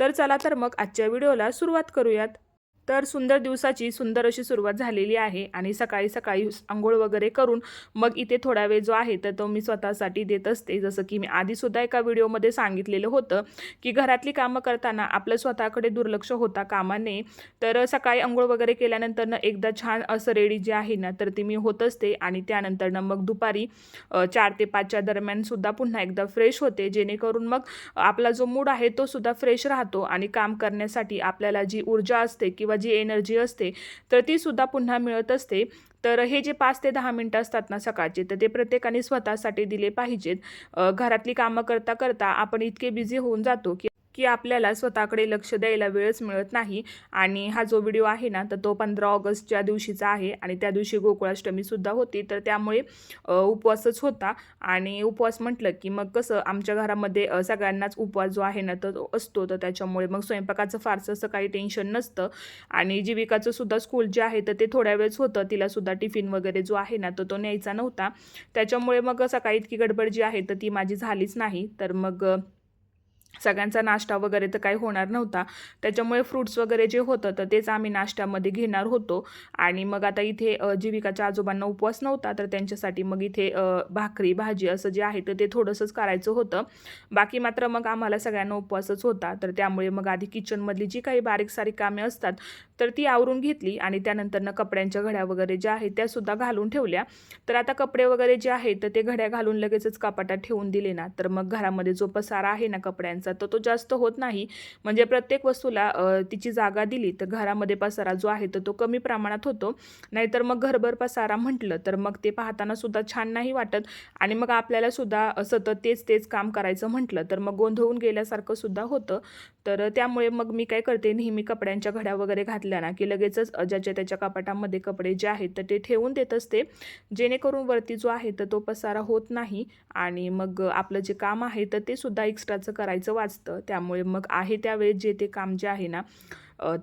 तर चला तर मग आजच्या व्हिडिओला सुरुवात करूयात. तर सुंदर दिवसाची सुंदर अशी सुरुवात झालेली आहे आणि सकाळी सकाळी आंघोळ वगैरे करून मग इथे थोडा वेळ जो आहे तर तो मी स्वतःसाठी देत असते. जसं की मी आधीसुद्धा एका व्हिडिओमध्ये सांगितलेलं होतं की घरातली कामं करताना आपलं स्वतःकडे दुर्लक्ष होता कामा नये. तर सकाळी आंघोळ वगैरे केल्यानंतरनं एकदा छान असं रेडी जे आहे ना तर ती मी होत असते आणि त्यानंतरनं मग दुपारी चार ते पाचच्या दरम्यानसुद्धा पुन्हा एकदा फ्रेश होते. जेणेकरून मग आपला जो मूड आहे तो सुद्धा फ्रेश राहतो आणि काम करण्यासाठी आपल्याला जी ऊर्जा असते किंवा जी एनर्जी असते तर ती सुद्धा पुन्हा मिळत असते. तर हे जे पाच ते दहा मिनटं असतात ना सकाळचे तर ते प्रत्येकाने स्वतःसाठी दिले पाहिजेत. घरातली कामं करता करता आपण इतके बिझी होऊन जातो की की आपल्याला स्वतःकडे लक्ष द्यायला वेळच मिळत नाही. आणि हा जो व्हिडिओ आहे ना तर तो पंधरा ऑगस्टच्या दिवशीचा आहे आणि त्या दिवशी गोकुळाष्टमीसुद्धा होती. तर त्यामुळे उपवासच होता. आणि उपवास म्हटलं की मग कसं आमच्या घरामध्ये सगळ्यांनाच उपवास जो आहे ना तर तो असतो. तर त्याच्यामुळे मग स्वयंपाकाचं फारसं असं काही टेन्शन नसतं. आणि जीविकाचं सुद्धा स्कूल जे आहे तर ते थोड्या वेळच होतं. तिला सुद्धा टिफिन वगैरे जो आहे ना तर तो न्यायचा नव्हता. त्याच्यामुळे मग सकाळी इतकी गडबड जी आहे तर ती माझी झालीच नाही. तर मग सगळ्यांचा नाश्ता वगैरे तर काही होणार नव्हता. त्याच्यामुळे फ्रूट्स वगैरे जे होतं तर तेच आम्ही नाश्त्यामध्ये घेणार होतो. आणि मग आता इथे जीविकाच्या आजोबांना उपवास नव्हता तर त्यांच्यासाठी मग इथे भाकरी भाजी असं जे आहे तर ते थोडंसंच करायचं होतं. बाकी मात्र मग आम्हाला सगळ्यांना उपवासच होता. तर त्यामुळे मग आधी किचनमधली जी काही बारीक सारीक कामे असतात तर ती आवरून घेतली. आणि त्यानंतरनं कपड्यांच्या घड्या वगैरे ज्या आहेत त्यासुद्धा घालून ठेवल्या. तर आता कपडे वगैरे जे आहेत तर ते घड्या घालून लगेचच कपाटात ठेवून दिले ना. तर मग घरामध्ये जो पसारा आहे ना कपड्यांचा तर तो जास्त होत नाही. म्हणजे प्रत्येक वस्तूला तिची जागा दिली तर घरामध्ये पसारा जो आहे तर तो कमी प्रमाणात होतो. नाहीतर मग घरभर पसारा म्हटलं तर मग ते पाहताना सुद्धा छान नाही वाटत. आणि मग आपल्याला सुद्धा सतत तेच तेच काम करायचं म्हटलं तर मग गोंधळून गेल्यासारखं सुद्धा होतं. तर त्यामुळे मग मी काय करते नेहमी कपड्यांच्या घड्या वगैरे घातल्या ना की लगेचच ज्याच्या त्याच्या कपाटामध्ये कपडे जे आहेत तर ते ठेवून देत असते. जेणेकरून वरती जो आहे तर तो पसारा होत नाही. आणि मग आपलं जे काम आहे तर ते सुद्धा एक्स्ट्राचं करायचं वाचतं. त्यामुळे मग आहे त्यावेळेस जे ते काम जे आहे ना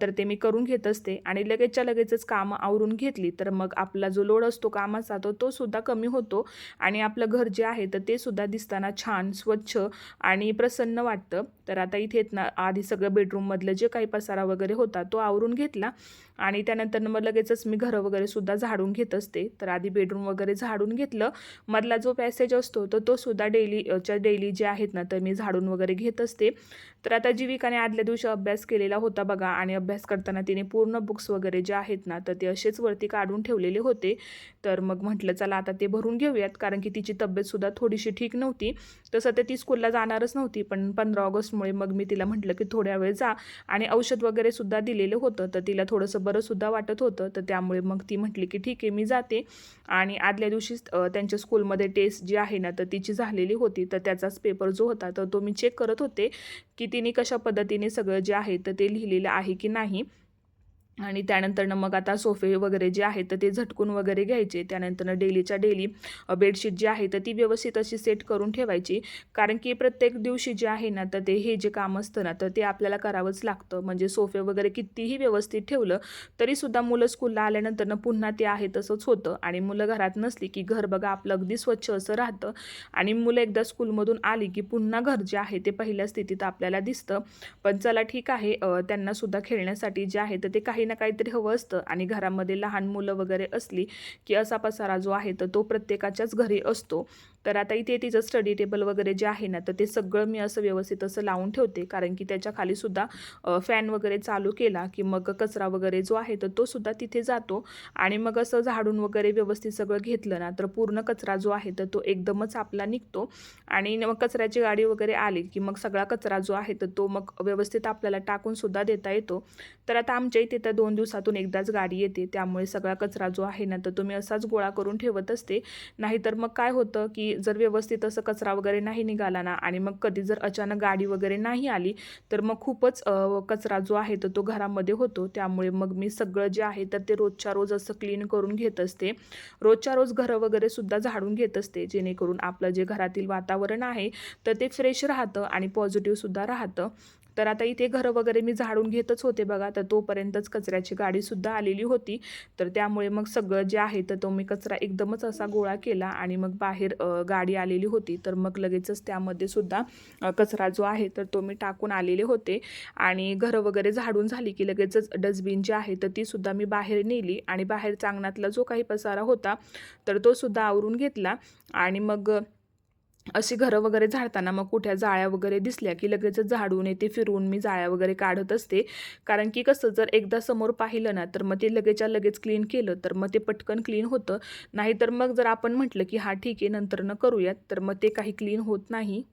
तर ते मी करून घेत असते. आणि लगेचच्या लगेचच कामं आवरून घेतली तर मग आपला जो लोड असतो कामाचा तो तो सुद्धा कमी होतो. आणि आपलं घर जे आहे तर ते सुद्धा दिसताना छान स्वच्छ आणि प्रसन्न वाटतं. तर आता इथे ना आधी सगळं बेडरूममधलं जे काही पसारा वगैरे होता तो आवरून घेतला. आणि त्यानंतर मग लगेचच मी घरं वगैरे सुद्धा झाडून घेत असते. तर आधी बेडरूम वगैरे झाडून घेतलं. मधला जो पॅसेज असतो तर तो सुद्धा डेली च्या डेली जे आहेत ना तर मी झाडून वगैरे घेत असते. तर आता जीविकाने आदल्या दिवशी अभ्यास केलेला होता बघा आणि अभ्यास करताना तिने पूर्ण बुक्स वगैरे जे आहेत ना तर ते असेच वरती काढून ठेवलेले होते. तर मग म्हटलं चला आता ते भरून घेऊयात. कारण की तिची तब्येतसुद्धा थोडीशी ठीक नव्हती. तसं तर ती स्कूलला जाणारच नव्हती पण पंधरा ऑगस्टमुळे मग मी तिला म्हटलं की थोड्या वेळ जा आणि औषध वगैरे सुद्धा दिलेलं होतं. तर तिला थोडंसं बरंसुद्धा वाटत होतं. तर त्यामुळे मग ती म्हटली की ठीक आहे मी जाते. आणि आदल्या दिवशीच त्यांच्या स्कूलमध्ये टेस्ट जी आहे ना तर तिची झालेली होती. तर त्याचाच पेपर जो होता तर तो मी चेक करत होते की तिने कशा पद्धतीने सगळं जे आहे तर ते लिहिलेलं आहे की नाही. आणि त्यानंतरनं मग आता सोफे वगैरे जे आहेत तर ते झटकून वगैरे घ्यायचे. त्यानंतरनं डेलीच्या डेली बेडशीट जी आहे तर ती व्यवस्थित अशी सेट करून ठेवायची. कारण की प्रत्येक दिवशी जे आहे ना तर ते हे जे काम असतं ना तर ते आपल्याला करावंच लागतं. म्हणजे सोफे वगैरे कितीही व्यवस्थित ठेवलं तरीसुद्धा मुलं स्कूलला आल्यानंतरनं पुन्हा ते आहे तसंच होतं. आणि मुलं घरात नसली की घर बघा आपलं अगदी स्वच्छ असं राहतं. आणि मुलं एकदा स्कूलमधून आली की पुन्हा घर जे आहे ते पहिल्या स्थितीत आपल्याला दिसतं. पण चला ठीक आहे त्यांनासुद्धा खेळण्यासाठी जे आहे तर ते काही ना काहीतरी हवं असतं. आणि घरामध्ये लहान मुलं वगैरे असली की असा पसारा जो आहे तर तो प्रत्येकाच्याच घरी असतो. तर आता इथे तिचं स्टडी टेबल वगैरे जे आहे ना तर ते सगळं मी असं व्यवस्थित असं लावून ठेवते. कारण की त्याच्या सुद्धा फॅन वगैरे चालू केला की मग कचरा वगैरे जो आहे तर तो सुद्धा तिथे जातो. आणि मग असं झाडून वगैरे व्यवस्थित सगळं घेतलं ना तर पूर्ण कचरा जो आहे तर तो एकदमच आपला निघतो. आणि मग कचऱ्याची गाडी वगैरे आली की मग सगळा कचरा जो आहे तर तो मग व्यवस्थित आपल्याला टाकून सुद्धा देता येतो. तर आता आमच्या इथे तर दोन दिवसातून एकदाच गाडी येते. त्यामुळे सगळा कचरा जो आहे ना तर तो मी असाच गोळा करून ठेवत असते. नाहीतर मग काय होतं की जर व्यवस्थित असं कचरा वगैरे नाही निघाला ना आणि मग कधी जर अचानक गाडी वगैरे नाही आली तर मग खूपच कचरा जो आहे तर तो घरामध्ये होतो. त्यामुळे मग मी सगळं जे आहे तर ते रोजच्या रोज असं क्लीन करून घेत असते. रोजच्या रोज घरं वगैरे सुद्धा झाडून घेत असते जेणेकरून आपलं जे घरातील वातावरण आहे तर ते फ्रेश राहतं आणि पॉझिटिव्हसुद्धा राहतं. तर आता इथे घरं वगैरे मी झाडून घेतच होते बघा. तर तोपर्यंतच कचऱ्याची गाडीसुद्धा आलेली होती. तर त्यामुळे मग सगळं जे आहे तर तो मी कचरा एकदमच असा गोळा केला आणि मग बाहेर गाडी आलेली होती. तर मग लगेचच त्यामध्ये सुद्धा कचरा जो आहे तर तो मी टाकून आलेले होते. आणि घरं वगैरे झाडून झाली की लगेचच डस्टबिन जी आहे तर ती सुद्धा मी बाहेर नेली आणि बाहेर चांगणातला जो काही पसारा होता तर तो सुद्धा आवरून घेतला. आणि मग अशी घरं वगैरे झाडताना मग कुठ्या जाळ्या वगैरे दिसल्या की लगेच झाडून येते फिरून मी जाळ्या वगैरे काढत असते. कारण की कसं जर एकदा समोर पाहिलं ना तर मग ते लगेचच्या लगेच क्लीन केलं तर मग ते पटकन क्लीन होतं. नाहीतर मग जर आपण म्हटलं की हा ठीक आहे नंतर न करूयात तर मग ते काही क्लीन होत नाही.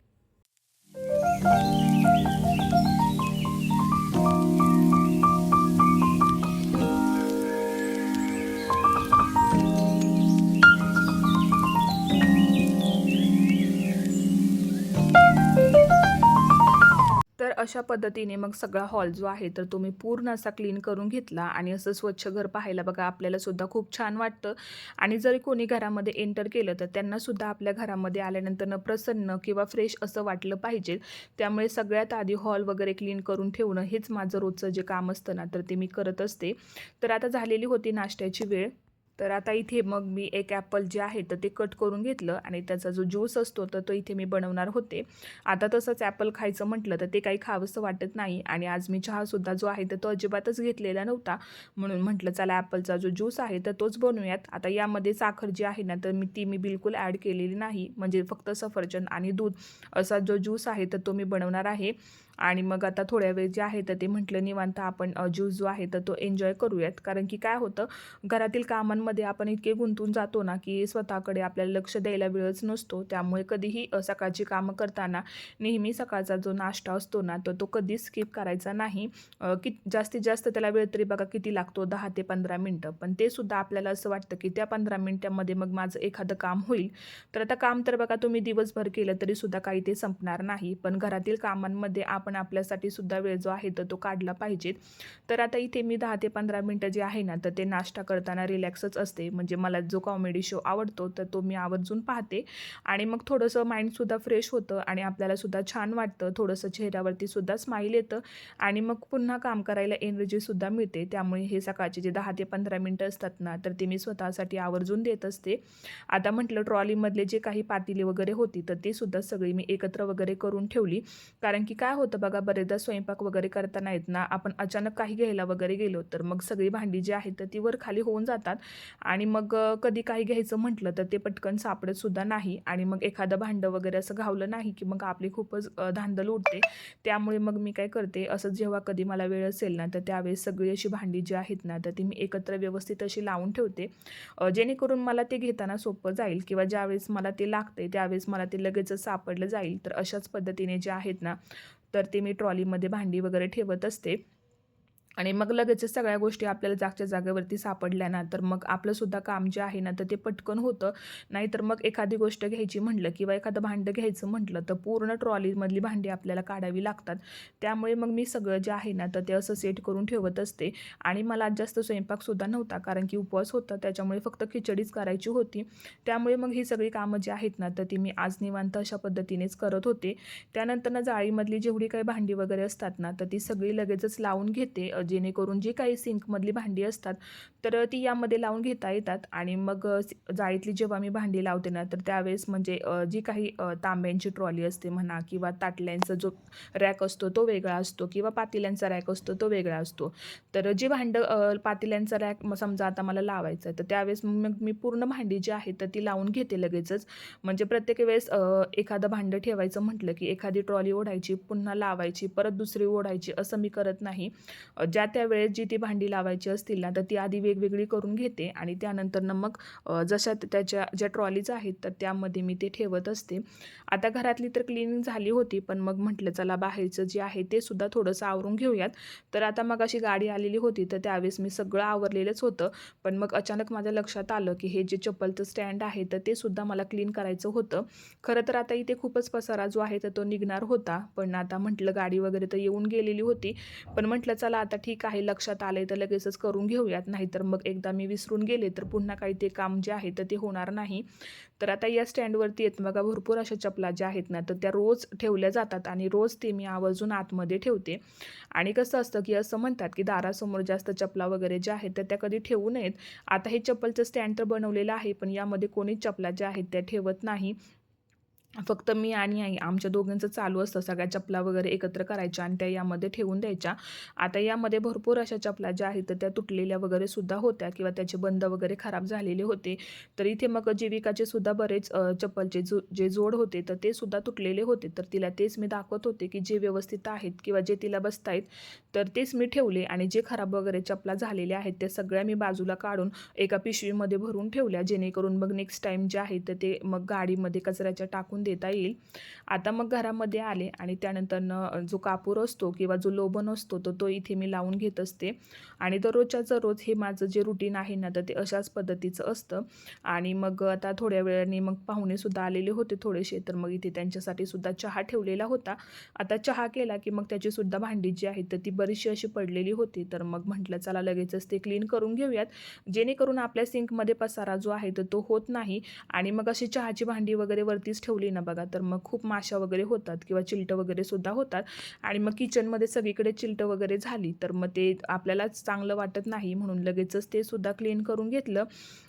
अशा पद्धतीने मग सगळा हॉल जो आहे तर तो मी पूर्ण असा क्लीन करून घेतला आणि असं स्वच्छ घर पाहायला बघा आपल्याला सुद्धा खूप छान वाटतं. आणि जरी कोणी घरामध्ये एंटर केलं तर त्यांना सुद्धा आपल्या घरामध्ये आल्यानंतर प्रसन्न किंवा फ्रेश असं वाटलं पाहिजे. त्यामुळे सगळ्यात आधी हॉल वगैरे क्लीन करून ठेवणं हेच माझं रोजचं जे काम असतं ना तर ते मी करत असते. तर आता झालेली होती नाश्त्याची वेळ. तर आता इथे मग मी एक ॲपल जे आहे तर ते कट करून घेतलं आणि त्याचा जो ज्यूस असतो तर तो इथे मी बनवणार होते. आता तसंच ॲपल खायचं म्हटलं तर ते काही खावंसं वाटत नाही आणि आज मी चहासुद्धा जो आहे तर तो अजिबातच घेतलेला नव्हता. म्हणून म्हटलं चला ॲपलचा जो ज्यूस आहे तर तोच बनवूयात. आता यामध्ये साखर जी आहे ना तर मी ती मी बिलकुल ॲड केलेली नाही. म्हणजे फक्त सफरचंद आणि दूध असा जो ज्यूस आहे तर तो मी बनवणार आहे. आणि मग आता थोड्या वेळ जे आहे तर ते म्हटलं निवांत आपण ज्यूस जो आहे तर तो एन्जॉय करूयात. कारण की काय होतं घरातील कामां कामांमध्ये आपण इतके गुंतून जातो ना की स्वतःकडे आपल्याला लक्ष द्यायला वेळच नसतो. त्यामुळे कधीही सकाळची कामं करताना नेहमी सकाळचा जो नाश्ता असतो ना तर तो कधीच स्किप करायचा नाही. अ, की जास्तीत जास्त त्याला वेळ तरी बघा किती लागतो? दहा ते पंधरा मिनटं. पण ते सुद्धा आपल्याला असं वाटतं की त्या पंधरा मिनटामध्ये मग माझं एखादं काम होईल. तर आता काम तर बघा तुम्ही दिवसभर केलं तरी सुद्धा काही ते संपणार नाही. पण घरातील कामांमध्ये आपण आपल्यासाठी सुद्धा वेळ जो आहे तर तो काढला पाहिजे. तर आता इथे मी दहा ते पंधरा मिनटं जे आहे ना तर ते नाश्ता करताना रिलॅक्सच असते. म्हणजे मला जो कॉमेडी शो आवडतो तर तो मी आवर्जून पाहते. आणि मग थोडंसं माइंडसुद्धा फ्रेश होतं आणि आपल्यालासुद्धा छान वाटतं. थोडंसं चेहऱ्यावरती सुद्धा स्माईल येतं. आणि मग पुन्हा काम करायला एनर्जीसुद्धा मिळते. त्यामुळे हे सकाळचे जे दहा ते पंधरा मिनटं असतात ना तर ते मी स्वतःसाठी आवर्जून देत असते. आता म्हटलं ट्रॉलीमधले जे काही पातिले वगैरे होती तर ते सुद्धा सगळी मी एकत्र वगैरे करून ठेवली. कारण की काय होतं बघा बरेचदा स्वयंपाक वगैरे करताना येत ना आपण अचानक काही घ्यायला वगैरे गेलो तर मग सगळी भांडी जी आहेत तर ती वर खाली होऊन जातात. आणि मग कधी काही घ्यायचं म्हटलं तर ते पटकन सापडत सुद्धा नाही आणि मग एखादं भांडं वगैरे असं घावलं नाही की मग आपली खूपच धांदल उडते. त्यामुळे मग मी काय करते असं जेव्हा कधी मला वेळ असेल ना तर त्यावेळेस सगळी अशी भांडी जी आहेत ना तर ती मी एकत्र व्यवस्थित अशी लावून ठेवते. जेणेकरून मला ते घेताना सोपं जाईल किंवा ज्यावेळेस मला ते लागते त्यावेळेस मला ते लगेचच सापडलं जाईल. तर अशाच पद्धतीने जे आहेत ना तर ते मी ट्रॉलीमध्ये भांडी वगैरे ठेवत असते. आणि मग लगेचच सगळ्या गोष्टी आपल्याला जागच्या जागेवरती सापडल्या ना तर मग आपलंसुद्धा काम जे आहे ना तर ते पटकन होतं. नाहीतर मग एखादी गोष्ट घ्यायची म्हटलं किंवा एखादं भांडं घ्यायचं म्हटलं तर पूर्ण ट्रॉलीमधली भांडी आपल्याला काढावी लागतात. त्यामुळे मग मी सगळं जे आहे ना तर ते असं सेट करून ठेवत असते. आणि मला आज जास्त स्वयंपाकसुद्धा नव्हता कारण की उपवास होता त्याच्यामुळे फक्त खिचडीच करायची होती. त्यामुळे मग ही सगळी कामं जी आहेत ना तर ती मी आज निवांत अशा पद्धतीनेच करत होते. त्यानंतर ना जाळीमधली जेवढी काही भांडी वगैरे असतात ना तर ती सगळी लगेचच लावून घेते. जेणेकरून जी काही सिंकमधली भांडी असतात तर ती यामध्ये लावून घेता येतात. आणि मग जाळीतली जेव्हा मी भांडी लावते ना तर त्यावेळेस म्हणजे जी काही तांब्यांची ट्रॉली असते म्हणा किंवा ताटल्यांचा जो रॅक असतो तो वेगळा असतो किंवा पातेल्यांचा रॅक असतो तो वेगळा असतो. तर जी भांडं पातेल्यांचा रॅक समजा आता मला लावायचं आहे तर त्यावेळेस मग मी पूर्ण भांडी जी आहे तर ती लावून घेते लगेचच. म्हणजे प्रत्येक वेळेस एखादं भांडं ठेवायचं म्हटलं की एखादी ट्रॉली ओढायची पुन्हा लावायची परत दुसरी ओढायची असं मी करत नाही. ज्या त्या वेळेस जी ती भांडी लावायची असतील ना तर ती आधी वेगवेगळी करून घेते आणि त्यानंतरनं मग जशा त्याच्या ज्या ट्रॉलीज आहेत तर त्यामध्ये मी ते ठेवत असते. आता घरातली तर क्लिनिंग झाली होती पण मग म्हटलं चला बाहेरचं जे आहे ते सुद्धा थोडंसं आवरून घेऊयात. तर आता मग अशी गाडी आलेली होती तर त्यावेळेस मी सगळं आवरलेलंच होतं. पण मग अचानक माझ्या लक्षात आलं की हे जे चप्पलचं स्टँड आहे तर ते सुद्धा मला क्लीन करायचं होतं. खरं तर आता इथे खूपच पसारा जो आहे तर तो निघणार होता. पण आता म्हटलं गाडी वगैरे तर येऊन गेलेली होती. पण म्हटलं चला आता ठीक आहे लक्षात आले तर लगेचच करून घेऊयात. नाहीतर मग एकदा मी विसरून गेले तर पुन्हा काही ते काम जे आहे तर ते होणार नाही. तर आता या स्टँडवरती येत बघा भरपूर अशा चपला ज्या आहेत ना तर त्या रोज ठेवल्या जातात आणि रोज ते मी आवर्जून आतमध्ये ठेवते. आणि कसं असतं की असं म्हणतात की दारासमोर जास्त चपला वगैरे ज्या आहेत तर त्या कधी ठेवू नयेत. आता हे चप्पलचं स्टँड तर बनवलेलं आहे पण यामध्ये कोणीच चपला ज्या आहेत त्या ठेवत नाही. फक्त मी आणि आई आमच्या दोघांचं चालू असतं. सगळ्या चपला वगैरे एकत्र करायच्या आणि त्या यामध्ये ठेवून द्यायच्या. आता यामध्ये भरपूर अशा चपला ज्या आहेत तर त्या तुटलेल्या वगैरे सुद्धा होत्या किंवा त्याचे बंद वगैरे खराब झालेले होते. तर इथे मग जीविकाचे सुद्धा बरेच चप्पलचे जो जे जोड होते तर ते सुद्धा तुटलेले होते. तर तिला तेच मी दाखवत होते की जे व्यवस्थित आहेत किंवा जे तिला बसतायत तर तेच मी ठेवले आणि जे खराब वगैरे चपला झालेल्या आहेत त्या सगळ्या मी बाजूला काढून एका पिशवीमध्ये भरून ठेवल्या जेणेकरून मग नेक्स्ट टाईम जे आहे तर ते मग गाडीमध्ये कचऱ्याच्या टाकून देता येईल. आता मग घरामध्ये आले आणि त्यानंतरनं जो कापूर असतो किंवा जो लोबन असतो तर तो इथे मी लावून घेत असते. आणि दररोजच्या रोज हे माझं जे रुटीन आहे ना तर ते अशाच पद्धतीचं असतं. आणि मग आता थोड्या वेळाने मग पाहुणेसुद्धा आलेले होते थोडेसे तर मग इथे त्यांच्यासाठी सुद्धा चहा ठेवलेला होता. आता चहा केला की मग त्याचीसुद्धा भांडी जी आहेत तर ती बरीचशी अशी पडलेली होती. तर मग म्हटलं चला लगेचच ते क्लीन करून घेऊयात. जेणेकरून आपल्या सिंकमध्ये पसारा जो आहे तर तो होत नाही. आणि मग अशी चहाची भांडी वगैरे वरतीच ठेवली ना बघा तर मग खूप माशा वगैरे होतात किंवा चिलटं वगैरे सुद्धा होतात. आणि मग किचनमध्ये सगळीकडे चिलटं वगैरे झाली तर मग ते आपल्यालाच चांगलं वाटत नाही म्हणून लगेचच ते सुद्धा क्लीन करून घेतलं.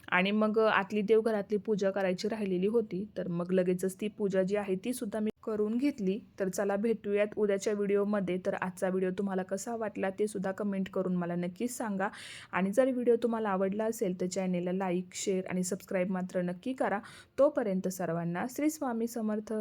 आणि मग आतली देवघरातली पूजा करायची राहिलेली होती तर मग लगेचच ती पूजा जी आहे ती सुद्धा मी करून घेतली तर चला भेटूयात उद्याच्या व्हिडिओमध्ये. तर आजचा व्हिडिओ तुम्हाला कसा वाटला ते सुद्धा कमेंट करून मला नक्कीच सांगा. आणि जर व्हिडिओ तुम्हाला आवडला असेल तर चॅनेलला लाईक शेअर आणि सबस्क्राईब मात्र नक्की करा. तोपर्यंत सर्वांना श्री स्वामी समर्थ.